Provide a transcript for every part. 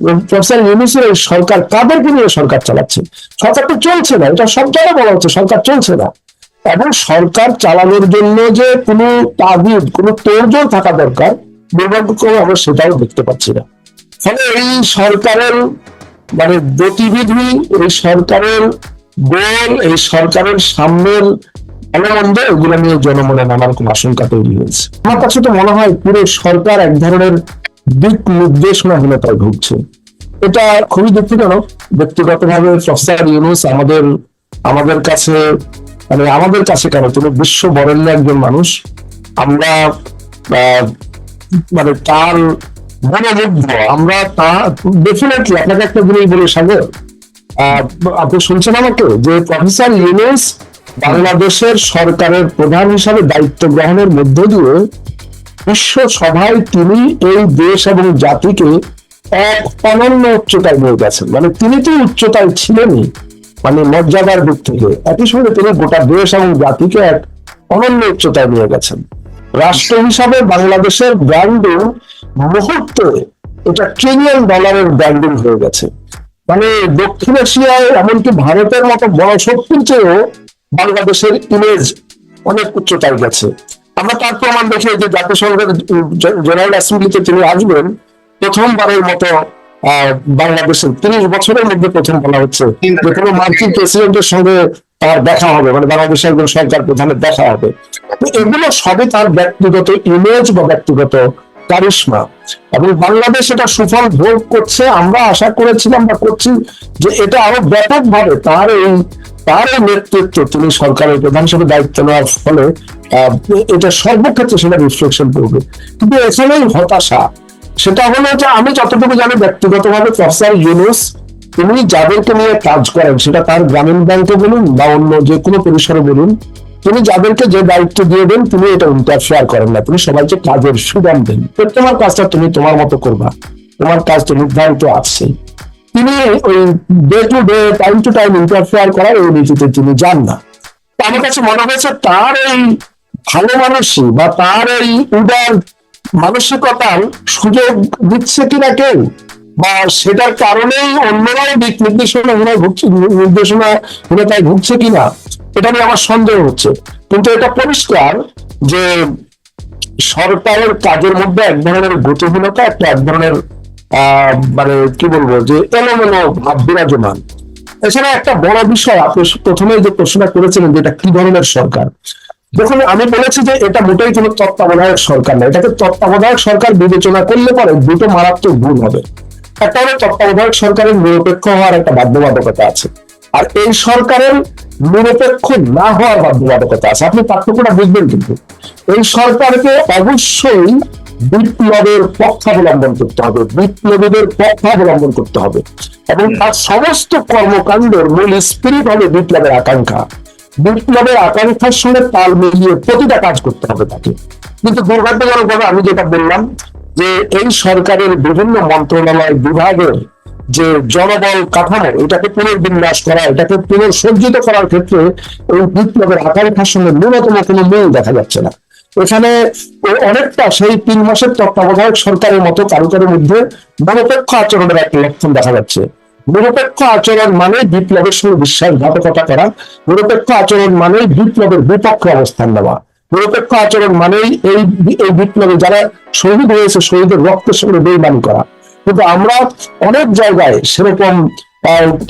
Professor ইউনুসের এই সরকার কাদেরকে নিয়ে সরকার চালাচ্ছে? সরকার তো চলছে না, এটা সব জায়গায় বলা হচ্ছে, সরকার চলছে না। এবং সরকার চালানোর জন্য যে কোনো তাগিদ, কোনো তোড়জোড় থাকা দরকার দুর্ভাগ্যক্রমে আমরা সেটাও দেখতে পাচ্ছি না। ফলে এই সরকারের মানে গতিবিধি, এই সরকারের গোল, এই সরকারের সামনের ভালো এগুলো নিয়ে জনমনে নানান রকম আশঙ্কা তৈরি হয়েছে। আমার কাছে তো মনে হয় পুরো সরকার এক ধরনের দিক নির্দেশনাহীনতায় ভুগছে। এটা খুবই দুঃখজনক। ব্যক্তিগতভাবে প্রফেসর ইউনুস আমাদের আমাদের কাছে মানে আমাদের কাছে কেন? তিনি বিশ্ব বরেণ্য একজন মানুষ। আমরা মানে তার মনোমুগ্ধ। আমরা তা ডেফিনেটলি আপনাকে একটা জিনিস বলি, সাগর। আপনি শুনছেন আমাকে? যে প্রফেসর ইউনুস বাংলাদেশের সরকারের প্রধান হিসাবে দায়িত্ব গ্রহণের মধ্য দিয়ে বিশ্ব সভায় তিনি এই দেশ এবং জাতিকে এক অনন্য উচ্চতায় নিয়ে গেছেন। মানে তিনি তো উচ্চতায় ছিলেনই মানে মর্যাদার দিক থেকে। একই সঙ্গে তিনি গোটা দেশ এবং জাতিকে এক অনন্য উচ্চতায় নিয়ে গেছেন। রাষ্ট্র হিসাবে বাংলাদেশের ব্র্যান্ডিং মুহূর্তে এটা ট্রিলিয়ন ডলারের ব্র্যান্ডিং হয়ে গেছে। মানে দক্ষিণ এশিয়ায়, এমনকি ভারতের মতো বড় শক্তির চেয়েও বাংলাদেশের ইমেজ অনেক উচ্চতায় গেছে। আমরা তার প্রমাণ দেখি যে জাতিসংঘের জেনারেল অ্যাসেম্বলিতে তিনি আসবেন প্রথমবারের মতো বাংলাদেশের তিরিশ বছরের মধ্যে প্রথম বলা হচ্ছে। যে কোনো মার্কিন প্রেসিডেন্টের সঙ্গে তার দেখা হবে মানে বাংলাদেশের একজন সরকার প্রধানের দেখা হবে। তো এগুলো সবই তার ব্যক্তিগত ইমেজ বা ব্যক্তিগত কারিশমা এবং বাংলাদেশ এটা সুফল ভোগ করছে। আমরা আশা করেছিলাম বা করছি যে এটা আরও ব্যাপকভাবে তার এই তার নেতৃত্ব তিনি সরকারের প্রধান হিসেবে দায়িত্ব নেওয়ার ফলে এটা সর্বক্ষেত্রে সেটা রিফ্লেকশন করবে। কিন্তু এখানেই হতাশা। সেটা হলো যে আমি যতটুকু জানি ব্যক্তিগতভাবে প্রফেসর ইউনুস, তিনি যাদেরকে নিয়ে কাজ করেন, সেটা তার গ্রামীণ ব্যাংকে বলুন বা অন্য যে কোনো পরিসরে বলুন, তিনি যাদেরকে যে দায়িত্ব দিয়ে দেন, তিনি এটা ইন্টারফেয়ার করেন না। তিনি সবাইকে কাজের সুদান দেন। তোমার কাজটা তুমি তোমার মতো করবা। তোমার কাজ তো নির্ধারিত আছে। তিনি ওই day to day time to time interfere করার এই নীতিতে তিনি যান না। আমার কাছে মনে হয়েছে তার এই ভালো মানুষই বা তার এই উদার মানসিকতার সুযোগ দিচ্ছে কিনা কেউ? বা সেটার কারণেই অন্যরাই দিক নির্দেশনা ভুগছে, নির্দেশনা হীনতায় ভুগছে কিনা, এটা নিয়ে আমার সন্দেহ হচ্ছে। কিন্তু এটা পরিষ্কার যে সরকারের কাজের মধ্যে এক ধরনের গতিহীনতা, একটা এক ধরনের মানে কি বলব যে এলোমেলো ভাব বিরাজমান। এছাড়া একটা বড় বিষয়, আপনি প্রথমে যে প্রশ্নটা করেছিলেন যে এটা কি ধরনের সরকার? দেখুন, আমি বলেছি যে এটা মোটেই কোনো তত্ত্বাবধায়ক সরকার না। এটাকে তত্ত্বাবধায়ক সরকার বিবেচনা করলে পরে দুটো মারাত্মক ভুল হবে। একটা হলো তত্ত্বাবধায়ক সরকারের নিরপেক্ষ হওয়ার একটা বাধ্যবাধকতা আছে। আর এই সরকারের নিরপেক্ষ না হওয়ার বাধ্যবাধকতা আছে। আপনি পার্থক্যটা বুঝবেন কিন্তু। এই সরকারকে অবশ্যই বিপ্লবের পক্ষাবলম্বন করতে হবে বিপ্লবীদের পক্ষাবলম্বন করতে হবে। এবং তার সমস্ত কর্মকাণ্ডের মূল স্পিরিট হবে বিপ্লবের আকাঙ্ক্ষা। বিপ্লবের আকাঙ্ক্ষার সঙ্গে তাল মিলিয়ে প্রতিটা কাজ করতে হবে তাকে। কিন্তু দুর্ভাগ্যজনক ভাবে আমি যেটা বললাম যে এই সরকারের বিভিন্ন মন্ত্রণালয় বিভাগের যে জনবল কাঠামো এটাকে পুনর্বিন্যাস করা এটাকে পুনঃসজ্জিত করার ক্ষেত্রে এই বিপ্লবের আকাঙ্ক্ষার সঙ্গে ন্যূনতম কোনো মূল দেখা যাচ্ছে না। এখানে অনেকটা সেই তিন মাসের তত্ত্বাবধায়ক সরকারের মতো কারও কারোর মধ্যে নিরপেক্ষ আচরণের একটা লক্ষণ দেখা যাচ্ছে। নিরপেক্ষ আচরণ মানে বিপ্লবের সঙ্গে বিশ্বাসঘাতকতা করা, নিরপেক্ষ আচরণ মানে বিপ্লবের বিপক্ষে অবস্থান নেওয়া। নিরপেক্ষ আচরণ মানেই এই এই বিপ্লবে যারা শহীদ হয়েছে, শহীদের রক্তের সঙ্গে বেইমানি করা। কিন্তু আমরা অনেক জায়গায় সেরকম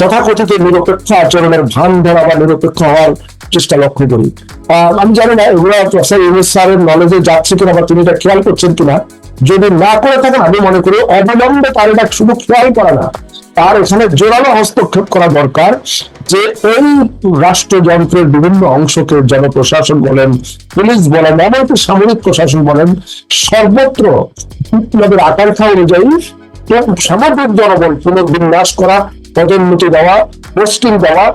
তথাকথিত নিরপেক্ষ আচরণের ভান ধরা বা নিরপেক্ষ হওয়ার চেষ্টা লক্ষ্য করি। আমি জানি না, এগুলো স্যারের নলেজে যাচ্ছে কিনা বা তিনি এটা খেয়াল করছেন কিনা। যদি না করে থাকেন, আমি মনে করি অবিলম্বে তার এটা শুধু খেয়াল করা না, তার এখানে জোরালো হস্তক্ষেপ করা দরকার যে এই রাষ্ট্রযন্ত্রের বিভিন্ন অংশকে জনপ্রশাসন বলেন, পুলিশ বলেন, এমনকি সামরিক প্রশাসন বলেন, সর্বত্র বিপ্লবের আকাঙ্ক্ষা অনুযায়ী তো সামগ্রিক জনবল পুনর্বিন্যাস করা পদোন্নতি দেওয়া পোস্টিং দেওয়া,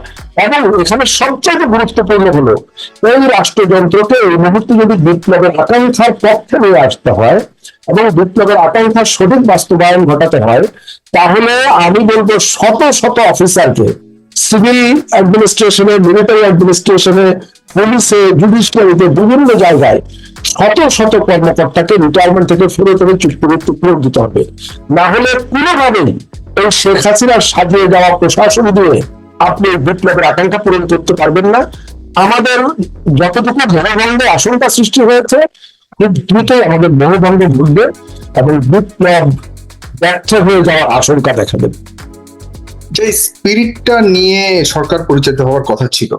এবং এখানে সবচেয়ে গুরুত্বপূর্ণ হলো, এই রাষ্ট্রযন্ত্রকে এই মুহূর্তে যদি বিপ্লবের আকাঙ্ক্ষার পক্ষে নিয়ে আসতে হয়, এবং বিপ্লবের আকাঙ্ক্ষার সঠিক বাস্তবায়ন ঘটাতে হয়, তাহলে আমি বলব শত শত অফিসারকে, সিভিল অ্যাডমিনিস্ট্রেশনে, মিলিটারি অ্যাডমিনিস্ট্রেশনে, পুলিশে, জুডিশিয়ারিতে, বিভিন্ন জায়গায় শত শত কর্মকর্তাকে রিটায়ারমেন্ট থেকে এনে চুক্তি টুকরো দিতে হবে। না হলে কোনোভাবেই এই শেখ হাসিনা সাজিয়ে দেওয়া প্রশাসন দিয়ে আপনি বিপ্লবের আকাঙ্ক্ষা পূরণ করতে পারবেন না। আমাদের যতটুকু মনোভঙ্গের আশঙ্কা সৃষ্টি হয়েছে, খুব দ্রুতই আমাদের মনোভঙ্গ ঘটবে এবং বিপ্লব ব্যর্থ হয়ে যাওয়ার আশঙ্কা দেখা দেবে যে স্পিরিটটা নিয়ে সরকার পরিচালিত হওয়ার কথা ছিল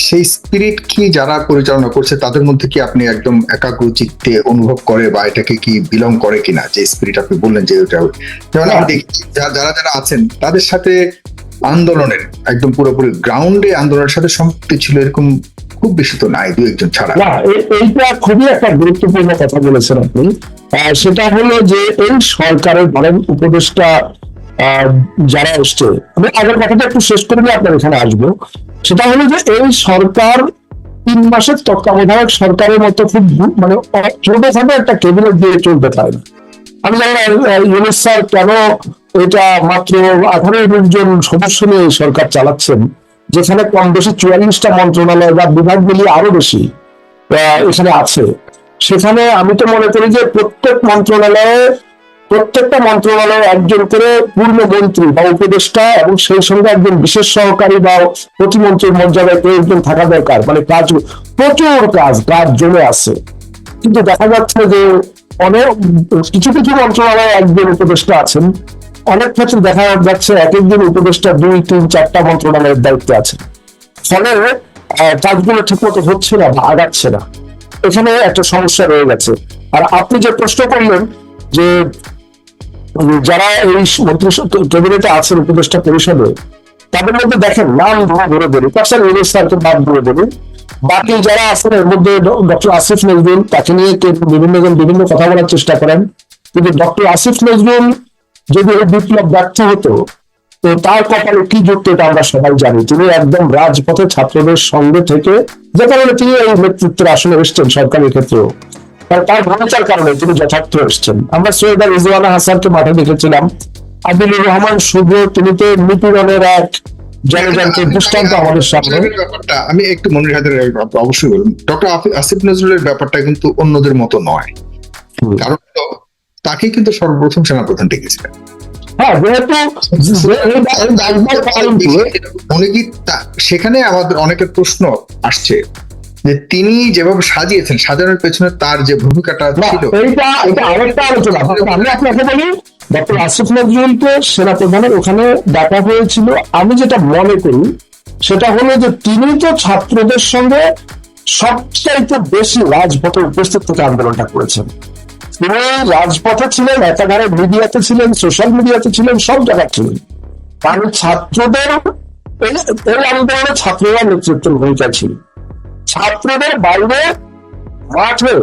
সেই স্পিরিট কি যারা পরিচালনা করছে তাদের মধ্যে কি আপনি একদম একাগ্র চিত্তে অনুভব করে বা এটাকে কি বিলং করে কিনা? যে স্পিরিট আপনি বললেন যে ওটা যেমন আমি দেখছি যারা যারা আছেন তাদের সাথে আন্দোলনের একদম পুরোপুরি গ্রাউন্ডে আন্দোলনের সাথে সম্পৃক্তি ছিল এরকম খুব বেশি তো নাই দু একজন ছাড়া। না এইটা খুবই একটা গুরুত্বপূর্ণ কথা বলেছেন আপনি। আহ, সেটা হলো যে এই সরকারের ধরেন উপদেষ্টা আহ, যারা এসছে আমি আগের কথাটা একটু শেষ করে নিয়ে আপনার এখানে আসব। সেটা হলো যে এই সরকার তিন মাসের তত্ত্বাবধায়ক সরকারের মতো খুব মানে ছোটখাটো একটা কেবিনেট দিয়ে চলতে পারে না। আমি জানি ইউনুস স্যার কেন এটা মাত্র আঠারো জন সদস্য নিয়ে সরকার চালাচ্ছেন, যেখানে কম বেশি চুয়াল্লিশটা মন্ত্রণালয় বা বিভাগ মিলিয়ে আরও বেশি এখানে আছে। সেখানে আমি তো মনে করি যে প্রত্যেক মন্ত্রণালয়ে প্রত্যেকটা মন্ত্রণালয়ে একজন করে পূর্ণ মন্ত্রী বা উপদেষ্টা এবং সেই সঙ্গে একজন বিশেষ সহকারী বা প্রতিমন্ত্রীর মর্যাদায় একজন থাকা দরকার। মানে কাজ, প্রচুর কাজ কাজ জমে আছে। কিন্তু দেখা যাচ্ছে যে অনেক, কিছু কিছু মন্ত্রণালয়ে একজন উপদেষ্টা আছেন। অনেক ক্ষেত্রে দেখা যাচ্ছে এক একজন উপদেষ্টা দুই, তিন, চারটা মন্ত্রণালয়ের দায়িত্বে আছে ফলে কাজগুলো ঠিক মতো হচ্ছে না বা আগাচ্ছে না। এখানে একটা সমস্যা রয়ে গেছে। আর আপনি যে প্রশ্ন করলেন যে যারা এই মন্ত্রী ক্যাবিনেটে আছেন, উপদেষ্টা পরিষদে, তাদের মধ্যে দেখেন, নাম ধরে ধরে বলি পার্সন মিনিস্টারকে বাদ ধরে বলি। বাকি যারা আছেন, এর মধ্যে ডক্টর আসিফ নজরুল, তাকে নিয়ে বিভিন্ন জন বিভিন্ন কথা বলার চেষ্টা করেন। কিন্তু ডক্টর আসিফ নজরুল যদি এই বিপ্লব ব্যর্থ হতো, তো তার কপালে কি যুক্ত এটা আমরা সবাই জানি। তিনি একদম রাজপথে ছাত্রদের সঙ্গে থেকে, যে কারণে তিনি এই নেতৃত্বের আসনে এসছেন সরকারের ক্ষেত্রেও। তার তার ভূমিকার কারণে তিনি যথার্থ এসছেন। আমরা সৈয়দা রিজওয়ানা হাসানকে মাঠে দেখেছিলাম। আদিলুর রহমান শুভ তিনি তো নিপীড়নের এক জনগণকে দৃষ্টান্ত আমাদের সামনে। ব্যাপারটা আমি একটু মনির অবশ্যই বলুন ডক্টর আসিফ নজরুলের ব্যাপারটা কিন্তু অন্যদের মতো নয়। কারণ তাকে কিন্তু সর্বপ্রথম সেনাপ্রধান ডেকেছিলেন। হ্যাঁ সেখানে আমাদের অনেকের প্রশ্ন আসছে। যে তিনি যেভাবে সাজিয়েছেন সাজানোর পেছনে তার যে ভূমিকাটা ছিল। এইটা এটা আরেকটা আলোচনা। আমি আপনাকে বলি ডক্টর আসিফ নজরুলকে সেনা প্রধানের ওখানে ডাকা হয়েছিল। আমি যেটা মনে করি সেটা হলো যে তিনি তো ছাত্রদের সঙ্গে সবচাইতে বেশি রাজপথে উপস্থিত থেকে আন্দোলনটা করেছেন। তিনি রাজপথে ছিলেন একাধারে মিডিয়াতে ছিলেন সোশ্যাল মিডিয়াতে ছিলেন সব জায়গায় ছিলেন। কারণ ছাত্রদের এই আন্দোলনে ছাত্ররা নেতৃত্বের ভূমিকা ছিল ছাত্রদের বাইরে মাঠে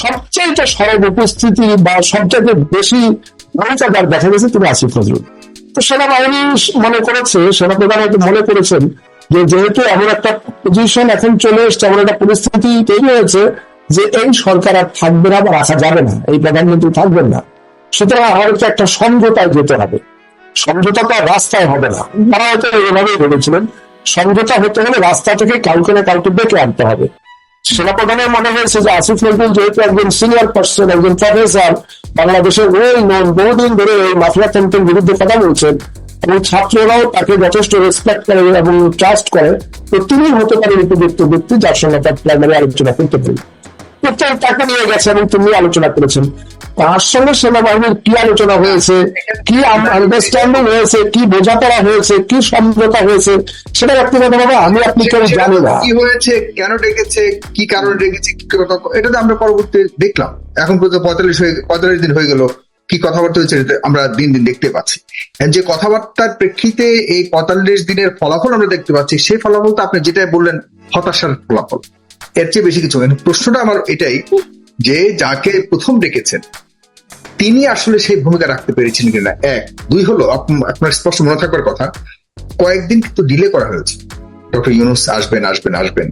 সবচেয়ে সরব উপস্থিতি বা সবচেয়ে বেশি ভূমিকা দেখা গেছে তিনি আসিফ নজরুল। তো সেনাবাহিনী মনে করেছে, সেনাপ্রধান হয়তো মনে করেছেন যে যেহেতু এমন একটা পজিশন এখন চলে এসছে, এমন একটা পরিস্থিতি তৈরি হয়েছে যে এই সরকার আর থাকবে না বা রাখা যাবে না, এই প্রধানমন্ত্রী থাকবেন না। সুতরাং আমাদেরকে একটা সমঝোতায় যেতে হবে। সমঝোতাটা রাস্তায় হবে না। তারা হয়তো এভাবেই ভেবেছিলেন। সমঝোতা হতে হলে রাস্তা থেকে কাউকে না কাউকে ডেকে আনতে হবে। সেনাপ্রধানের মনে হয়েছে যে আসিফ নজরুল যেহেতু একজন সিনিয়র পার্সন একজন প্রফেসর বাংলাদেশের ওই নন বহুদিন ধরে এই মাফিয়া তন্ত্রের বিরুদ্ধে কথা বলছেন এবং ছাত্ররাও তাকে যথেষ্ট রেসপেক্ট করে এবং ট্রাস্ট করে। তো তিনি হতে পারেন উপযুক্ত ব্যক্তি যার সঙ্গে তার প্রাইমারি আলোচনা করতে পারি প্রত্যেক তাকে নিয়ে গেছে এবং আলোচনা করেছেন। তার সঙ্গে সেনাবাহিনীর কি আলোচনা হয়েছে কি আন্ডারস্ট্যান্ডিং হয়েছে কি বোঝাপড়া হয়েছে কি সমঝোতা হয়েছে সেটা ব্যক্তিগতভাবে আমি আপনি কেউ জানি না। কি হয়েছে কেন ডেকেছে কি কারণে ডেকেছে এটা তো আমরা পরবর্তী দেখলাম। এখন পর্যন্ত পঁয়তাল্লিশ হয়ে পঁয়তাল্লিশ দিন হয়ে গেল কি কথাবার্তা হয়েছে আমরা দিন দিন দেখতে পাচ্ছি। যে কথাবার্তার প্রেক্ষিতে এই পঁয়তাল্লিশ দিনের ফলাফল আমরা দেখতে পাচ্ছি সেই ফলাফল তো আপনি যেটা বললেন হতাশার ফলাফল। এর চেয়ে বেশি কিছু প্রশ্নটা আমার এটাই যে যাকে প্রথম ডেকেছেন, তিনি আসলে সেই ভূমিকা রাখতে পেরেছেন কিনা? এক। দুই হলো আপনার স্পষ্ট মনে থাকবার কথা, কয়েকদিন কিন্তু ডিলে করা হয়েছে। ডক্টর ইউনুস আসবেন আসবেন আসবেন।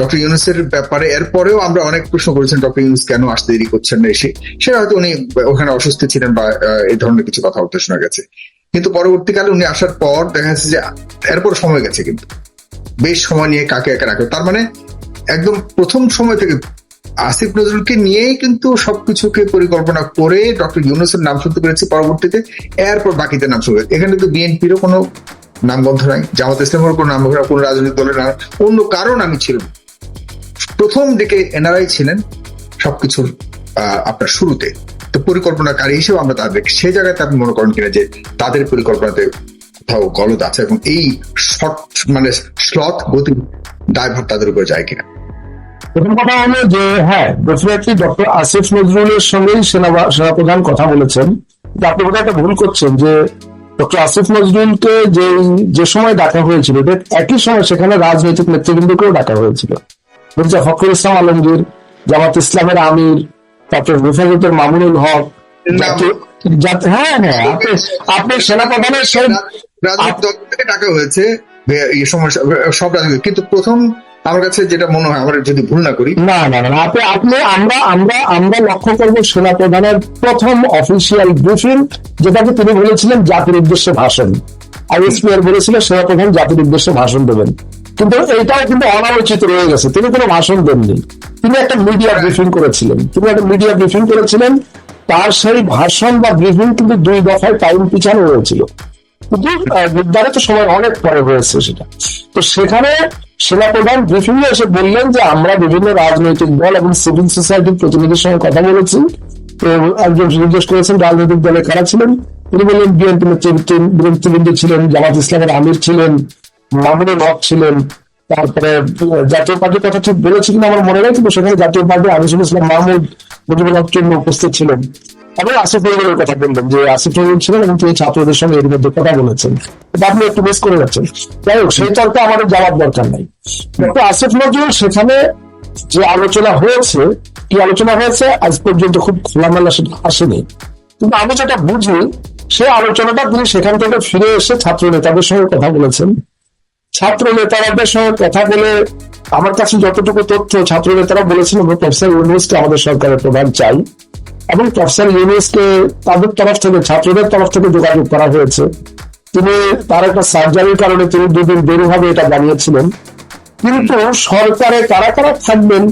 ডক্টর ইউনুসের ব্যাপারে এরপরেও আমরা অনেক প্রশ্ন করেছেন, ডক্টর ইউনুস কেন আসতে দেরি করছেন না? এসে সেটা হয়তো উনি ওখানে অসুস্থ ছিলেন বা এই ধরনের কিছু কথাবার্তা শোনা গেছে। কিন্তু পরবর্তীকালে উনি আসার পর দেখা যাচ্ছে যে এরপর সময় গেছে কিন্তু। বেশ সময় নিয়ে কাকে একা রাখে তার মানে একদম প্রথম সময় থেকে আসিফ নজরুলকে নিয়েই কিন্তু সবকিছুকে পরিকল্পনা করে ডক্টর ইউনুসের নাম শুনতে পেরেছি পরবর্তীতে। এরপর বাকিতে নাম পেরেছি। এখানে তো বিএনপিরও কোনো নামগন্ধ নাই, জামাত ইসলামের কোনো নাম কোনো রাজনৈতিক দলের নাম, অন্য কারণ আমি ছিল প্রথম দিকে এনারাই ছিলেন সবকিছুর আপনার শুরুতে। তো পরিকল্পনাকারী হিসেবে আমরা তাদের সেই জায়গাতে আপনি মনে করেন কিনা যে তাদের পরিকল্পনাতে কোথাও গলদ আছে এবং এই শর্ট মানে স্লথ গতি দায়ভার তাদের উপরে যায় কিনা। প্রথম কথা হলো যে হ্যাঁ ডেফিনেটলি ডক্টর আসিফ নজরুলের সঙ্গেই সেনা সেনাপ্রধান কথা বলেছেন। আপনি বোধহয় একটা ভুল করছেন যে ডক্টর আসিফ নজরুলকে যে যে সময় ডাকা হয়েছিল একই সময় সেখানে রাজনৈতিক নেতৃবৃন্দকেও ডাকা হয়েছিল। মির্জা ফখরুল ইসলাম আলমগীর জামাত ইসলামের আমির তারপরে হেফাজতের মামুনুল হক হ্যাঁ হ্যাঁ আপনি আপনি সেনাপ্রধানের সেই রাজনৈতিক দল থেকে ডাকা হয়েছে এই সমস্যা সব রাজনৈতিক কিন্তু প্রথম আমার কাছে যেটা মনে হয়, আমরা যদি ভুল না করি। না না না আপনি আপনি, আমরা আমরা আমরা লক্ষ্য করব সেনা প্রধানের প্রথম অফিসিয়াল ব্রিফিং যেটাকে তিনি বলেছিলেন জাতির উদ্দেশ্যে ভাষণ। আইএসপিআর বলেছিল সেনা প্রধান জাতির উদ্দেশ্যে ভাষণ দেবেন। কিন্তু এইটাও কিন্তু অনালোচিত রয়ে গেছে। তিনি কোনো ভাষণ দেননি। তিনি একটা মিডিয়া ব্রিফিং করেছিলেন। তিনি একটা মিডিয়া ব্রিফিং করেছিলেন। তার সেই ভাষণ বা ব্রিফিং কিন্তু দুই দফায় টাইম পিছানো হয়েছিল। আহ, নির্ধারিত সময় অনেক পরে হয়েছে সেটা। তো সেখানে সেনাপ্রধান ব্রিফিং এসে বললেন যে আমরা বিভিন্ন রাজনৈতিক দল এবং সিভিল সোসাইটির প্রতিনিধির সঙ্গে কথা বলেছি। তো একজন জিজ্ঞেস করেছেন রাজনৈতিক দলে কারা ছিলেন? তিনি বললেন বিএনপি নেতৃবৃন্দ ছিলেন জামাত ইসলামের আমির ছিলেন মামুনুল হক ছিলেন। তারপরে জাতীয় পার্টির কথা ঠিক বলেছি কিনা আমার মনে নেই কিন্তু সেখানে জাতীয় পার্টির আনিসুল ইসলাম মাহমুদ মুজিবুল হক উপস্থিত ছিলেন। এবং আসিফ নজরুলের কথা বললেন যে আসিফ নজরুল ছিলেন এবং তিনি ছাত্রদের সঙ্গে এর মধ্যে কথা বলেছেন। আপনি একটু মিস করে যাচ্ছেন। যাই হোক, সেই তর্কে আমাদের যাওয়ার দরকার নাই। কিন্তু আসিফ নজরুল সেখানে যে আলোচনা হয়েছে, কি আলোচনা হয়েছে, আজ পর্যন্ত খুব খোলামেলা সেটা আসেনি। কিন্তু আমি যেটা বুঝি, সেই আলোচনাটা তিনি সেখান থেকে ফিরে এসে ছাত্র নেতাদের সঙ্গে কথা বলেছেন। ছাত্র নেতাদের সঙ্গে কথা বলে আমার কাছে যতটুকু তথ্য ছাত্র নেতারা বলেছেন প্রফেসর ইউনুসকে আমাদের সরকারের প্রধান চাই। এবং প্রফেসর ইউনুসকে তাদের তরফ থেকে ছাত্রদের তরফ থেকে যোগাযোগ করা হয়েছে। তিনি তার একটা সার্জারির কারণে তিনি দুদিন দেরি হবে এটা জানিয়েছিলেন কিন্তু সরকারে কারা কারা থাকবেন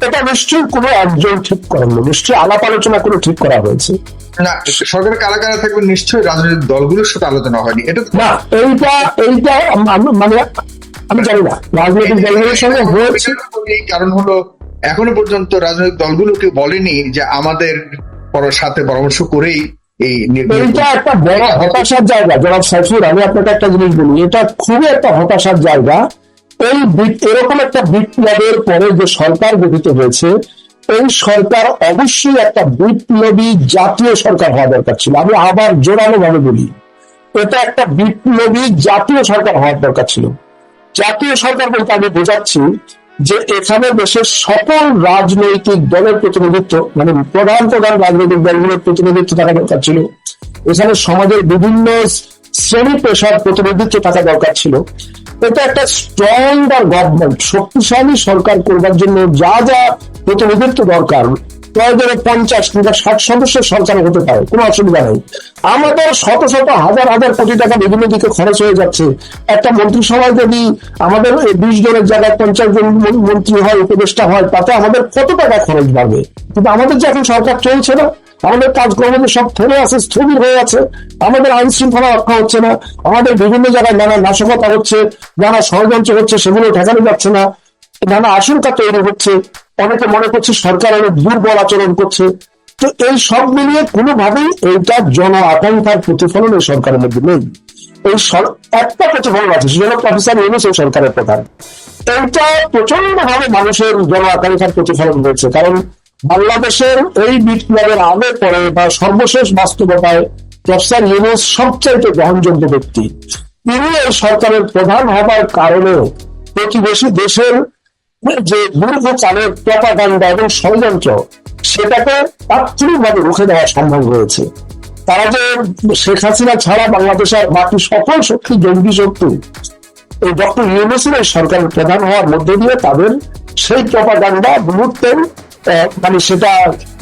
এটা নিশ্চয়ই কোনো একজন ঠিক করেননি। নিশ্চয়ই আলাপ আলোচনা করে ঠিক করা হয়েছে। না সরকার কারা কারা থাকবে নিশ্চয়ই রাজনৈতিক দলগুলোর সাথে আলোচনা হয়নি। এটা তো- না এইটা এইটা মানে আমি জানি না। রাজনৈতিক দলগুলোর সঙ্গে হয়েছে। কারণ হলো এখনও পর্যন্ত রাজনৈতিক দলগুলোকে বলেনি যে আমাদের সাথে পরামর্শ করেই নির্বাচন একটা বড় হতাশার জায়গা। জনাব আমি আপনাকে একটা জিনিস বলি, এটা খুবই একটা হতাশার জায়গা। এই এরকম একটা বিপ্লবের পরে যে সরকার গঠিত হয়েছে, এই সরকার অবশ্যই একটা বিপ্লবী জাতীয় সরকার হওয়া দরকার ছিল। আমি আবার জোরালো ভাবে বলি, এটা একটা বিপ্লবী জাতীয় সরকার হওয়ার দরকার ছিল। জাতীয় সরকার বলতে আমি বোঝাচ্ছি যে এখানে দেশের সকল রাজনৈতিক দলের প্রতিনিধিত্ব মানে প্রধান প্রধান রাজনৈতিক দলগুলোর প্রতিনিধিত্ব থাকা দরকার ছিল। এখানে সমাজের বিভিন্ন শ্রেণি পেশার প্রতিনিধিত্ব থাকা দরকার ছিল। এটা একটা স্ট্রং বা গভর্নমেন্ট শক্তিশালী সরকার করবার জন্য যা যা প্রতিনিধিত্ব দরকার প্রয়োজনে পঞ্চাশ কিংবা ষাট সদস্যের সরকার হতে পারে, কোনো অসুবিধা নেই। আমাদের শত শত হাজার হাজার কোটি টাকা বিভিন্ন দিকে খরচ হয়ে যাচ্ছে। একটা মন্ত্রিসভায় যদি আমাদের বিশ জনের জায়গায় পঞ্চাশ জন মন্ত্রী হয়, উপদেষ্টা হয়, তাতে আমাদের কত টাকা খরচ বাড়বে? কিন্তু আমাদের যে এখন সরকার চলছে না, আমাদের কাজকর্ম সব থেমে আছে, স্থবির হয়ে আছে, আমাদের আইন শৃঙ্খলা রক্ষা হচ্ছে না, আমাদের বিভিন্ন জায়গায় নানা নাশকতা হচ্ছে, নানা ষড়যন্ত্র হচ্ছে, সেগুলো ঠেকানো যাচ্ছে না, নানা আশঙ্কা তৈরি হচ্ছে। অনেকে মনে করছে সরকার অনেক দুর্বল আচরণ করছে। তো এই সব মিলিয়ে কোনোভাবেই এইটা জন আকাঙ্ক্ষার প্রতিফলন এই সরকারের মধ্যে নেই। এই একটা প্রতিফলন আছে হলো প্রফেসর ইউনুস এই সরকারের প্রধান। এইটা প্রচণ্ড ভাবে মানুষের জন আকাঙ্ক্ষার প্রতিফলন হয়েছে। কারণ বাংলাদেশের এই বিপ্লবের আগে পরে বা সর্বশেষ বাস্তবতায় প্রফেসর ইউনুস সবচাইতে গ্রহণযোগ্য ব্যক্তি। তিনি এই সরকারের প্রধান হবার কারণে প্রতিবেশী দেশের যে দীর্ঘকালের প্রপাগান্ডা এবং ষড়যন্ত্র, সেটাকে রুখে দেওয়া সম্ভব হয়েছে। তারা যে শেখ হাসিনা ছাড়া বাংলাদেশের বাকি সকল শক্তি, জঙ্গি শক্তি, এই ডক্টর এই সরকারের প্রধান হওয়ার মধ্য দিয়ে তাদের সেই প্রপাগান্ডা মুহূর্তের মানে সেটা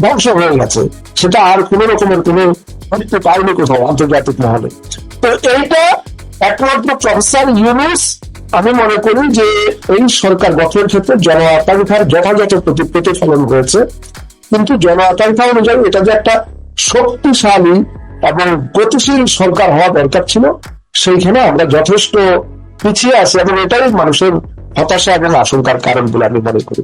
ধ্বংস হয়ে গেছে। সেটা আর কোন রকমের কোনো পারেনি কোথাও আন্তর্জাতিক মহলে। তো এইটা একমাত্র প্রফেসর ইউনুস আমি মনে করি যে এই সরকার গঠনের ক্ষেত্রে জন আকাঙ্ক্ষার যথাযথ প্রতি- প্রতিফলন হয়েছে। কিন্তু জন আকাঙ্ক্ষা অনুযায়ী এটা যে একটা শক্তিশালী এবং গতিশীল সরকার হওয়া দরকার ছিল, সেইখানে আমরা যথেষ্ট পিছিয়ে আছি এবং এটাই মানুষের হতাশা এবং আশঙ্কার কারণ বলে আমি মনে করি।